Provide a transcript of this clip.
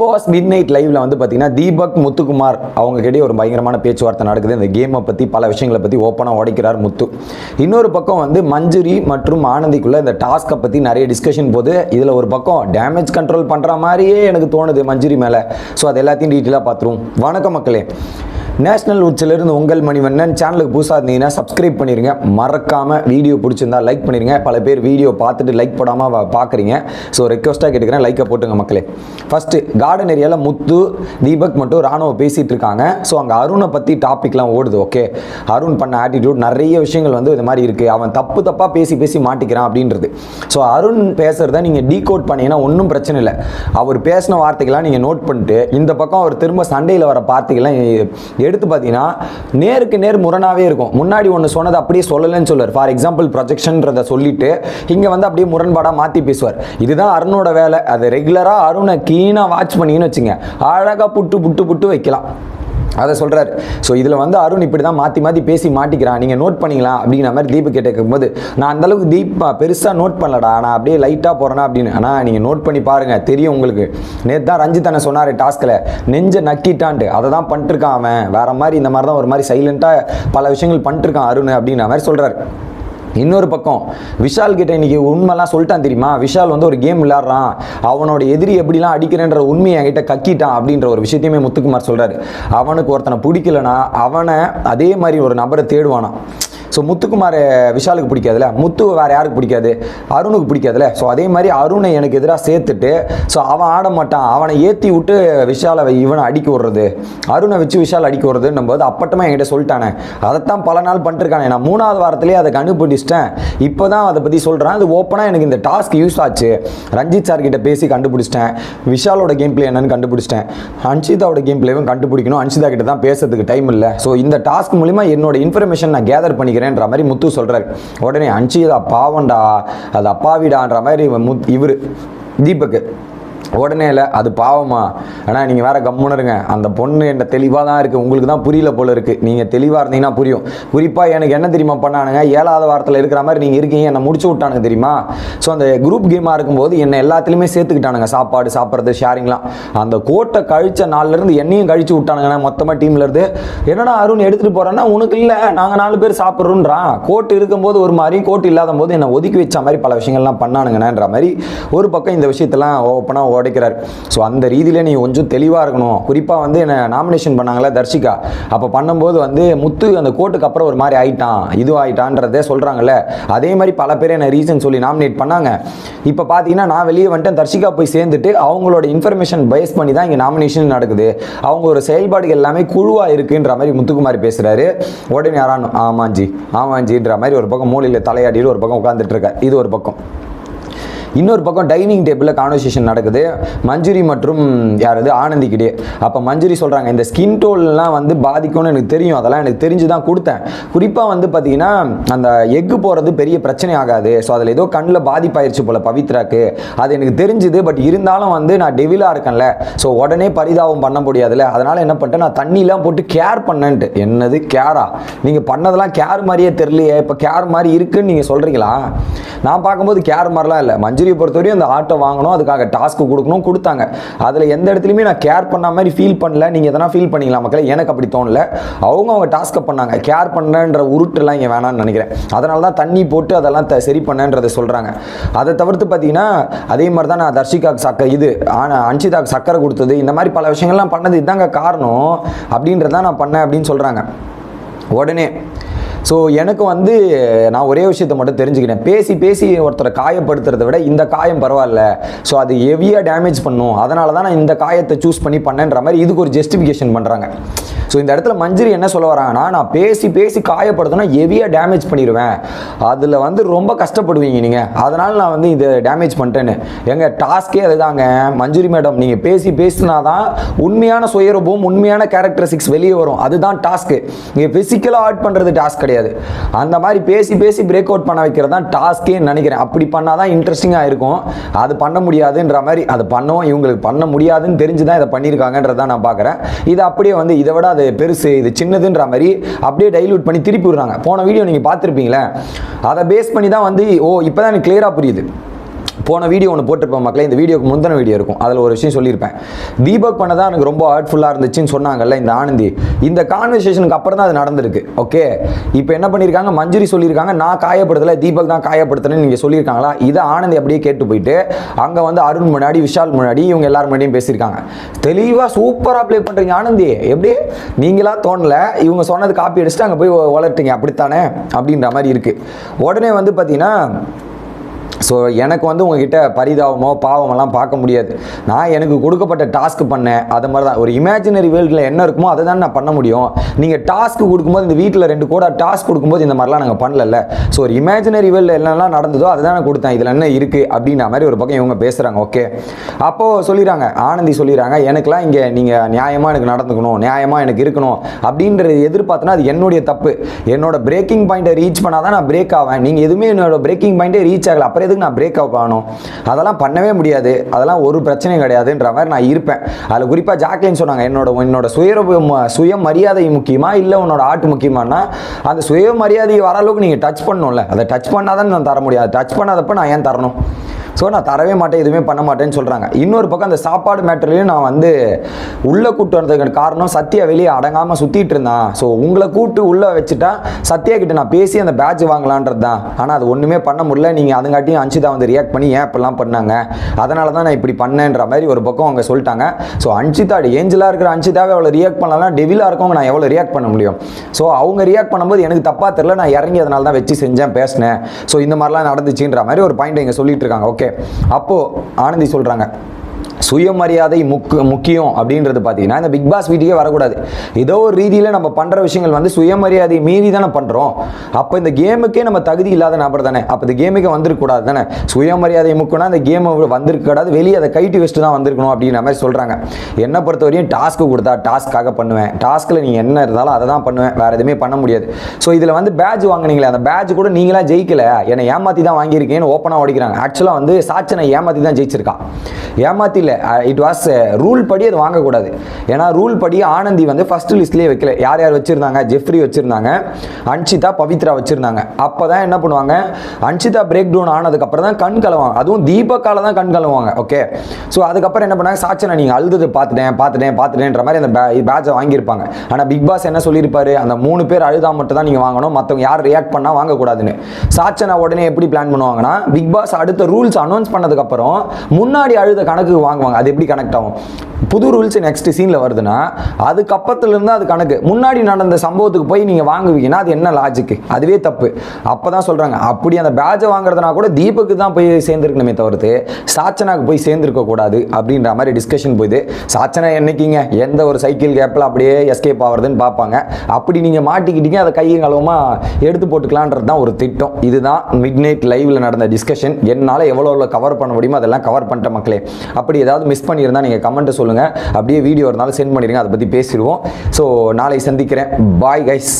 Pass mid night லைவ்ல வந்து பார்த்தீங்கன்னா தீபக் முத்துக்குமார் அவங்க கிட்டே ஒரு பயங்கரமான பேச்சுவார்த்தை நடக்குது. இந்த கேமை பற்றி பல விஷயங்களை பற்றி ஓப்பனாக உடைக்கிறார் முத்து. இன்னொரு பக்கம் வந்து மஞ்சுரி மற்றும் ஆனந்திக்குள்ள இந்த டாஸ்க்கை பற்றி நிறைய டிஸ்கஷன் போது இதில் ஒரு பக்கம் டேமேஜ் கண்ட்ரோல் பண்ணுற மாதிரியே எனக்கு தோணுது மஞ்சுரி மேலே. ஸோ அது எல்லாத்தையும் டீட்டெயிலாக பார்த்துருவோம். வணக்கம் மக்களே. நேஷனல் உச்சிலிருந்து உங்கள் மணிவண்ணன் சேனலுக்கு புதுசாக இருந்தீங்கன்னா சப்ஸ்கிரைப் பண்ணிடுங்க மறக்காமல் வீடியோ பிடிச்சிருந்தா லைக் பண்ணிடுங்க பல பேர் வீடியோ பார்த்துட்டு லைக் போடாமல் பார்க்குறீங்க. ஸோ ரெக்வஸ்ட்டாக கேட்டுக்கிறேன். லைக்கை போட்டுங்க மக்களே. ஃபஸ்ட்டு கார்டன் ஏரியாவில் முத்து தீபக் மட்டும் ராணுவ பேசிகிட்டு இருக்காங்க. ஸோ அங்கே அருணை பற்றி டாப்பிக்லாம் ஓடுது ஓகே அருண் பண்ண ஆட்டிடியூட் நிறைய விஷயங்கள் வந்து இது மாதிரி இருக்குது அவன் தப்பு தப்பாக பேசி பேசி மாட்டிக்கிறான் அப்படின்றது. ஸோ அருண் பேசுகிறத நீங்கள் டீ கோட் பண்ணீங்கன்னா ஒன்றும் பிரச்சனை இல்லை. அவர் பேசின வார்த்தைகள்லாம் நீங்கள் நோட் பண்ணிட்டு இந்த பக்கம் அவர் திரும்ப சண்டையில் வர வார்த்தைகள்லாம் எடுத்து பார்த்தீங்கன்னா நேருக்கு நேர் முரணாகவே இருக்கும். முன்னாடி ஒன்று சொன்னதை அப்படியே சொல்லலைன்னு சொல்லுவார். ஃபார் எக்ஸாம்பிள் ப்ரொஜெக்ஷன்றதை சொல்லிட்டு இங்கே வந்து அப்படியே முரண்பாடாக மாற்றி பேசுவார். இதுதான் அருணோட வேலை. அதை ரெகுலராக அருணை க்ளீனாக வாட்ச் பண்ணிங்கன்னு வச்சுங்க. அழகாக புட்டு புட்டு புட்டு வைக்கலாம். அதை சொல்கிறார் ஸோ இதில் வந்து அருண் இப்படி தான் மாற்றி மாற்றி பேசி மாட்டிக்கிறான். நீங்கள் நோட் பண்ணிக்கலாம் அப்படிங்கிற மாதிரி தீபக் கேட்டு கேட்கும்போது நான் அந்தளவுக்கு தீப் பெருசாக நோட் பண்ணலடா. நான் அப்படியே லைட்டாக போகிறேன்னா அப்படின்னு. ஆனால் நீங்கள் நோட் பண்ணி பாருங்கள் தெரியும் உங்களுக்கு. நேற்று தான் ரஞ்சித் அண்ணன் சொன்னார் டாஸ்கில் நெஞ்ச நக்கிட்டான்ட்டு. அதை தான் பண்ணிட்டுருக்கான் அவன். வேறு மாதிரி இந்த மாதிரி தான் ஒரு மாதிரி சைலண்ட்டாக பல விஷயங்கள் பண்ணிட்டுருக்கான் அருண். அப்படிங்கிற மாதிரி சொல்கிறார் இன்னொரு பக்கம் விஷால் கிட்ட இன்னைக்கு உண்மைலாம் சொல்லிட்டான் தெரியுமா? விஷால் வந்து ஒரு கேம் விளாட்றான் அவனோட எதிரி எப்படிலாம் அடிக்கிறேன்ற உண்மையை என்கிட்ட கக்கிட்டான் அப்படின்ற ஒரு விஷயத்தையுமே முத்துக்குமார் சொல்றாரு. அவனுக்கு ஒருத்தனை பிடிக்கலனா அவனை அதே மாதிரி ஒரு நபரை தேடுவானான் ஸோ முத்துக்குமார் விஷாலுக்கு பிடிக்காதுல்ல முத்து வேறு யாருக்கு பிடிக்காது? அருணுக்கு பிடிக்காதுல்ல ஸோ அதே மாதிரி அருணை எனக்கு எதிராக சேர்த்துட்டு ஸோ அவன் ஆட மாட்டான். அவனை ஏற்றி விட்டு விஷாலை இவனை அடிக்க விடுறது. அருணை வச்சு விஷால் அடிக்க விடுறதுன்னும் போது அப்பட்டமாக என்கிட்ட சொல்லிட்டானே. அதைத்தான் பல நாள் பண்ணிட்டுருக்கானே நான் மூணாவது வாரத்திலேயே அதை கண்டுபிடிச்சிட்டேன். இப்போ தான் அதை பற்றி சொல்கிறேன் அது ஓப்பனாக எனக்கு இந்த டாஸ்க் யூஸ் ஆச்சு. ரஞ்சித் சார் கிட்ட பேசி கண்டுபிடிச்சிட்டேன். விஷாலோட கேம் பிளே என்னன்னு கண்டுபிடிச்சிட்டேன். அன்ஷிதாவோட கேம் பிளேவும் கண்டுபிடிக்கணும். அன்ஷிதா கிட்ட தான் பேசுறதுக்கு டைம் இல்லை. ஸோ இந்த டாஸ்க் மூலிமா என்னோட இன்ஃபர்மேஷன் நான் கேதர் பண்ணிக்கிறேன். பண்ணிக்கிறேன்ற மாதிரி முத்து சொல்கிறார் உடனே அன்ஷிதா பாவண்டா அது அப்பாவிடான்ற மாதிரி முத் இவர் தீபக்கு. உடனே இல்லை அது பாவமா. ஆனால் நீங்கள் வேற கம்முன்னு இருங்க அந்த பொண்ணு என்ன தெளிவாக தான் இருக்குது உங்களுக்கு தான் புரியல போல இருக்குது நீங்கள் தெளிவாக இருந்தீங்கன்னா புரியும். குறிப்பாக எனக்கு என்ன தெரியுமா பண்ணானுங்க? ஏழாவது வாரத்தில் இருக்கிற மாதிரி நீங்கள் இருக்கீங்க. என்னை முடிச்சு விட்டானுங்க தெரியுமா? ஸோ அந்த குரூப் கேமாக இருக்கும்போது என்னை எல்லாத்துலேயுமே சேர்த்துக்கிட்டானுங்க. சாப்பாடு சாப்பிட்றது ஷேரிங்லாம் அந்த கோட்டை கழிச்ச நாள்லேருந்து என்னையும் கழிச்சு விட்டானுங்கண்ணா மொத்தமாக டீம்லேருந்து என்னடா அருண் எடுத்துகிட்டு போகிறேன்னா உனக்கு இல்லை. நாங்கள் நாலு பேர் சாப்பிட்றோன்றான் கோட்டு இருக்கும்போது ஒரு மாதிரி கோட்டு இல்லாத போது என்னை ஒதுக்கி வச்ச மாதிரி பல விஷயங்கள்லாம் பண்ணானுங்கண்ணான்ற மாதிரி ஒரு பக்கம் இந்த விஷயத்தெல்லாம் ஓப்பனாக உடைக்கிறார் ஸோ அந்த ரீதியில் நீ கொஞ்சம் தெளிவாக இருக்கணும். குறிப்பாக வந்து என்னை நாமினேஷன் பண்ணாங்களே தர்ஷிகா. அப்போ பண்ணும்போது வந்து முத்து அந்த கோட்டுக்கு அப்புறம் ஒரு மாதிரி ஆயிட்டான். இது ஆயிட்டான்றதே சொல்கிறாங்கல்ல அதே மாதிரி பல பேர் என்ன ரீசன் சொல்லி நாமினேட் பண்ணாங்க. இப்போ பார்த்தீங்கன்னா நான் வெளியே வந்துட்டேன். தர்ஷிகா போய் சேர்ந்துட்டு அவங்களோட இன்ஃபர்மேஷன் பேஸ் பண்ணி தான் இங்கே நாமினேஷன் நடக்குது. அவங்க ஒரு செயல்பாடுகள் எல்லாமே குழுவாக இருக்குன்ற மாதிரி முத்துக்குமார் பேசுகிறாரு உடனே யாரானு? ஆமாஞ்சி ஆமாஞ்சின்ற மாதிரி ஒரு பக்கம் மூலையில் தலையாடிட்டு ஒரு பக்கம் உட்காந்துட்டு இருக்க இது ஒரு பக்கம். இன்னொரு பக்கம் டைனிங் டேபிளில் கான்வர்சேஷன் நடக்குது. மஞ்சுரி மற்றும் யாரது? ஆனந்திக்கிட்டே அப்போ மஞ்சுரி சொல்கிறாங்க இந்த ஸ்கின் டோல்லாம் வந்து பாதிக்கும்னு எனக்கு தெரியும். அதெல்லாம் எனக்கு தெரிஞ்சு தான் கொடுத்தேன். குறிப்பாக வந்து பார்த்தீங்கன்னா அந்த எக்கு போகிறது பெரிய பிரச்சனை ஆகாது. ஸோ அதில் ஏதோ கண்ணில் பாதிப்பாயிருச்சு போல் பவித்ராக்கு. அது எனக்கு தெரிஞ்சுது பட் இருந்தாலும் வந்து நான் டெவிலாக இருக்கேன்ல. ஸோ உடனே பரிதாபம் பண்ண முடியாதுல்ல. அதனால் என்ன பண்ணிட்டேன் நான் தண்ணிலாம் போட்டு கேர் பண்ணேன்ட்டு. என்னது கேரா நீங்கள் பண்ணதெல்லாம் கேர் மாதிரியே தெரியலையே. இப்போ கேர் மாதிரி இருக்குன்னு நீங்கள் சொல்கிறீங்களா நான் பார்க்கும்போது கேர் மாதிரிலாம் இல்லை. மஞ்சுரியை பொறுத்தவரையும் அந்த ஆட்டோ வாங்கணும் அதுக்காக டாஸ்க்கு கொடுக்கணும் கொடுத்தாங்க. அதில் எந்த இடத்துலையுமே நான் கேர் பண்ண மாதிரி ஃபீல் பண்ணல. நீங்கள் எதனா ஃபீல் பண்ணிக்கலாம் மக்களே? எனக்கு அப்படி தோணல. அவங்க அவங்க டாஸ்க்கை பண்ணாங்க. கேர் பண்ணன்ற உருட்டுலாம் இங்கே வேணாம்னு நினைக்கிறேன். அதனால தான் தண்ணி போட்டு அதெல்லாம் த- சரி பண்ணன்றதை சொல்கிறாங்க அதை தவிர்த்து பார்த்தீங்கன்னா அதே மாதிரி தான் நான் தர்ஷிகாக்கு சக்கரை இது ஆனால் அன்ஷிதாக்கு சக்கரை கொடுத்தது இந்த மாதிரி பல விஷயங்கள்லாம் பண்ணது இதுதாங்க காரணம். அப்படின்றதான் நான் பண்ணேன் அப்படின்னு சொல்கிறாங்க உடனே ஸோ எனக்கு வந்து நான் ஒரே விஷயத்தை மட்டும் தெரிஞ்சுக்கிட்டேன். பேசி பேசி ஒருத்தரை காயப்படுத்துறதை விட இந்த காயம் பரவாயில்ல. ஸோ அது ஹெவியாக டேமேஜ் பண்ணும். அதனால தான் நான் இந்த காயத்தை சூஸ் பண்ணி பண்ணேன்ற மாதிரி இதுக்கு ஒரு ஜஸ்டிஃபிகேஷன் பண்ணுறாங்க ஸோ இந்த இடத்துல மஞ்சரி என்ன சொல்ல வராங்கன்னா நான் பேசி பேசி காயப்படுத்தினா ஹெவியாக டேமேஜ் பண்ணிடுவேன். அதில் வந்து ரொம்ப கஷ்டப்படுவீங்க நீங்கள் அதனால் நான் வந்து இதை டேமேஜ் பண்ணிட்டேன்னு. எங்கள் டாஸ்கே அதுதாங்க. மஞ்சுரி மேடம் நீங்கள் பேசி பேசினா தான் உண்மையான சுயரூபம் உண்மையான கேரக்டரிஸ்டிக்ஸ் வெளியே வரும். அதுதான் டாஸ்க்கு நீங்கள் ஃபிசிக்கலாக ஆட் பண்ணுறது டாஸ்க் கிடையாது. அந்த மாதிரி பேசி பேசி பிரேக் அவுட் பண்ண வைக்கிறது தான் டாஸ்க்கே நினைக்கிறேன். அப்படி பண்ணால் தான் இன்ட்ரெஸ்டிங்காக இருக்கும். அது பண்ண முடியாதுன்ற மாதிரி அது பண்ணவும் இவங்களுக்கு பண்ண முடியாதுன்னு தெரிஞ்சு தான் இதை பண்ணியிருக்காங்கன்றதை நான் பார்க்குறேன். இது அப்படியே வந்து இதை விட அது பெருசு இது சின்னதுன்ற மாதிரி அப்படியே டைல்யூட் பண்ணி திருப்பி விடுறாங்க. போன வீடியோ நீங்கள் பார்த்துருப்பீங்களே அதை பேஸ் பண்ணி தான் வந்து ஓ இப்போ தான் எனக்கு கிளியராக புரியுது. போன வீடியோ ஒன்று போட்டிருப்பேன் மக்களே இந்த வீடியோக்கு முந்தின வீடியோ இருக்கும். அதில் ஒரு விஷயம் சொல்லியிருப்பேன். தீபக் பண்ணதான் எனக்கு ரொம்ப ஹர்ட்ஃபுல்லாக இருந்துச்சுன்னு சொன்னாங்கல்ல இந்த ஆனந்தி. இந்த கான்வர்சேஷனுக்கு அப்புறம் தான் அது நடந்திருக்கு ஓகே இப்போ என்ன பண்ணியிருக்காங்க மஞ்சுரி சொல்லியிருக்காங்க நான் காயப்படுத்தலை தீபக் தான் காயப்படுத்துறேன்னு நீங்கள் சொல்லியிருக்காங்களா? இதை ஆனந்தி அப்படியே கேட்டு போயிட்டு அங்கே வந்து அருண் முன்னாடி விஷால் முன்னாடி இவங்க எல்லாரும் முன்னாடியும் பேசியிருக்காங்க. தெளிவாக சூப்பராக ப்ளே பண்ணுறீங்க ஆனந்தி. எப்படி? நீங்களா தோணல இவங்க சொன்னது காப்பி அடிச்சுட்டு அங்கே போய் வளர்ட்டீங்க அப்படித்தானே? அப்படின்ற மாதிரி இருக்குது உடனே வந்து பார்த்தீங்கன்னா ஸோ எனக்கு வந்து உங்ககிட்ட பரிதாபமோ பாவமெல்லாம் பார்க்க முடியாது. நான் எனக்கு கொடுக்கப்பட்ட டாஸ்க் பண்ணேன். அது மாதிரி தான் ஒரு இமேஜினரி வேர்ல்டில் என்ன இருக்குமோ அதை தான் நான் பண்ண முடியும். நீங்கள் டாஸ்க் கொடுக்கும்போது இந்த வீட்டில் ரெண்டு கூட டாஸ்க் கொடுக்கும்போது இந்த மாதிரிலாம் நாங்கள் பண்ணல ஸோ ஒரு இமேஜினரி வேர்ல்டில் என்னெல்லாம் நடந்ததோ அதை தான் நான் கொடுத்தேன். இதில் என்ன இருக்குது அப்படின்ற மாதிரி ஒரு பக்கம் இவங்க பேசுகிறாங்க ஓகே அப்போது சொல்லிடுறாங்க. ஆனந்தி சொல்லிடுறாங்க. எனக்குலாம் இங்கே நீங்கள் நியாயமாக எனக்கு நடந்துக்கணும். நியாயமாக எனக்கு இருக்கணும். அப்படின்றது எதிர்பார்த்தனா அது என்னுடைய தப்பு. என்னோட பிரேக்கிங் பாயிண்ட்டை ரீச் பண்ணால் தான் நான் பிரேக் ஆவேன். நீங்கள் எதுவுமே என்னோட பிரேக்கிங் பாயிண்ட்டே ரீச் ஆகலை. அப்புறம் எதுக்கு நான் பிரேக் அப் ஆகணும்? அதெல்லாம் பண்ணவே முடியாது. அதெல்லாம் ஒரு பிரச்சனையும் கிடையாதுன்ற மாதிரி நான் இருப்பேன். அதில் குறிப்பாக ஜாக்லின் சொன்னாங்க என்னோட என்னோட சுய சுயமரியாதை முக்கியமா இல்லை உன்னோட ஆர்ட் முக்கியமானா அந்த சுயமரியாதை வர அளவுக்கு நீங்கள் டச் பண்ணணும்ல. அதை டச் பண்ணாதான் நான் தர முடியாது டச் பண்ணாதப்ப நான் ஏன் தரணும்? ஸோ நான் தரவே மாட்டேன் எதுவுமே பண்ண மாட்டேன்னு சொல்கிறாங்க இன்னொரு பக்கம் அந்த சாப்பாடு மேட்டர்லையும் நான் வந்து உள்ளே கூப்பிட்டு வந்ததுக்கு காரணம் சத்யா வெளியே அடங்காமல் சுற்றிட்டு இருந்தான். ஸோ உங்களை கூட்டு உள்ளே வச்சுட்டா சத்யா கிட்ட நான் பேசி அந்த பேட்ச் வாங்கலான்றது தான். ஆனால் அது ஒன்றுமே பண்ண முடியல. நீங்கள் அதுங்காட்டியும் அன்சிதா வந்து ரியாக்ட் பண்ணி ஏன் இப்படிலாம் பண்ணாங்க? அதனால தான் நான் இப்படி பண்ணேன்ற மாதிரி ஒரு பக்கம் அவங்க சொல்லிட்டாங்க. ஸோ அன்சிதா ஏஞ்சலாக இருக்கிற அன்சிதாவை எவ்வளோ ரியாக்ட் பண்ணலாம் டெவிலாக இருக்கவங்க நான் எவ்வளோ ரியாக்ட் பண்ண முடியும்? ஸோ அவங்க ரியாக்ட் பண்ணும்போது எனக்கு தப்பாக தெரில நான் இறங்கி அதனால தான் வச்சு செஞ்சேன் பேசினேன். ஸோ இந்த மாதிரிலாம் நடந்துச்சுன்ற மாதிரி ஒரு பாயிண்ட் இங்கே சொல்லிட்டு இருக்காங்க. ஓகே அப்போது ஆனந்தி சொல்கிறாங்க சுயமரியாதை முக்கு முக்கியம் அப்படின்றது பார்த்தீங்கன்னா இந்த பிக் பாஸ் வீட்டுக்கே வரக்கூடாது. ஏதோ ஒரு ரீதியில் நம்ம பண்ணுற விஷயங்கள் வந்து சுயமரியாதை மீறி தானே பண்ணுறோம் அப்போ இந்த கேமுக்கே நம்ம தகுதி இல்லாத நபர் தானே. அப்போ இந்த கேமுக்கு வந்துருக்கக்கூடாது தானே. சுயமரியாதை முக்கம்னா இந்த கேம் வந்திருக்க கூடாது. வெளியே அதை கைட்டு வச்சுட்டு தான் வந்திருக்கணும் அப்படின்ற மாதிரி சொல்கிறாங்க என்னை பொறுத்த வரையும் டாஸ்க்கு கொடுத்தா டாஸ்க்காக பண்ணுவேன். டாஸ்க்கில் நீங்கள் என்ன இருந்தாலும் அதை தான் பண்ணுவேன். வேறு எதுவுமே பண்ண முடியாது. ஸோ இதில் வந்து பேட்ச் வாங்கினீங்களே அந்த பேட்ச் கூட நீங்களாம் ஜெயிக்கல. என்னை ஏமாற்றி தான் வாங்கியிருக்கேன்னு ஓப்பனாக ஓடிக்கிறாங்க. ஆக்சுவலாக வந்து சாட்சனை ஏமாற்றி தான் ஜெயிச்சிருக்கான் ஏமாற்றி இல்லை இட் வாஸ் ரூல் படி அது வாங்கக்கூடாது. ஏன்னா ரூல் படி ஆனந்தி வந்து ஃபஸ்ட் லிஸ்ட்லேயே வைக்கல. யார் யார் வச்சுருந்தாங்க? ஜெஃப்ரி வச்சுருந்தாங்க. அன்ஷிதா பவித்ரா வச்சுருந்தாங்க. அப்போ தான் என்ன பண்ணுவாங்க? அன்ஷிதா பிரேக் டவுன் ஆனதுக்கப்புறம் தான் கண் கலவாங்க. அதுவும் தீபக்கால தான் கண் கலவாங்க ஓகே ஸோ அதுக்கப்புறம் என்ன பண்ணாங்க? சாச்சனை நீங்கள் அழுது பார்த்துட்டேன் பார்த்துட்டேன் பார்த்துட்டேன்ற மாதிரி அந்த பேட்சை வாங்கியிருப்பாங்க. ஆனால் பிக் பாஸ் என்ன சொல்லியிருப்பாரு? அந்த மூணு பேர் அழுதா மட்டும் தான் நீங்கள் வாங்கணும். மற்றவங்க யார் ரியாக்ட் பண்ணால் வாங்கக்கூடாதுன்னு. சாச்சனை உடனே எப்படி பிளான் பண்ணுவாங்கன்னா பிக் பாஸ் அடுத்த ரூல்ஸ் அனௌன்ஸ் பண்ணதுக்கப்புறம் முன்னாடி அழுத கணக்கு வாங்குவாங்க. அது எப்படி கனெக்ட் ஆகும்? புது ரூல்ஸ் நெக்ஸ்ட் சீனில் வருதுன்னா அதுக்கப்புறத்துலேருந்து அது கணக்கு. முன்னாடி நடந்த சம்பவத்துக்கு போய் நீங்கள் வாங்குவீங்கன்னா அது என்ன லாஜிக்கு அதுவே தப்பு. அப்போ தான் சொல்கிறாங்க அப்படி அந்த பேட்சை வாங்குறதுனா கூட தீபக்கு தான் போய் சேர்ந்துருக்கணுமே தவிர்த்து சாச்சனாக்கு போய் சேர்ந்துருக்கக்கூடாது அப்படின்ற மாதிரி டிஸ்கஷன் போயிது. சாச்சனா என்னைக்குங்க? எந்த ஒரு சைக்கிள் கேப்பில் அப்படியே எஸ்கேப் ஆகிறதுன்னு பார்ப்பாங்க. அப்படி நீங்கள் மாட்டிக்கிட்டீங்க அதை கையும் களவுமாக எடுத்து போட்டுக்கலான்றது தான் ஒரு திட்டம். இதுதான் மிட் நைட் லைவில் நடந்த டிஸ்கஷன் என்னால் எவ்வளோ எவ்வளோ கவர் பண்ண முடியுமோ அதெல்லாம் கவர் பண்ணிட்ட மக்களே. அப்படி ஏதாவது மிஸ் பண்ணியிருந்தால் நீங்கள் கமெண்ட்டை சொல்லுங்கள் அப்படியே வீடியோ இருந்தாலும் சென்ட் பண்ணிடுங்க அதை பற்றி பேசிடுவோம். ஸோ நாளை சந்திக்கிறேன். Bye guys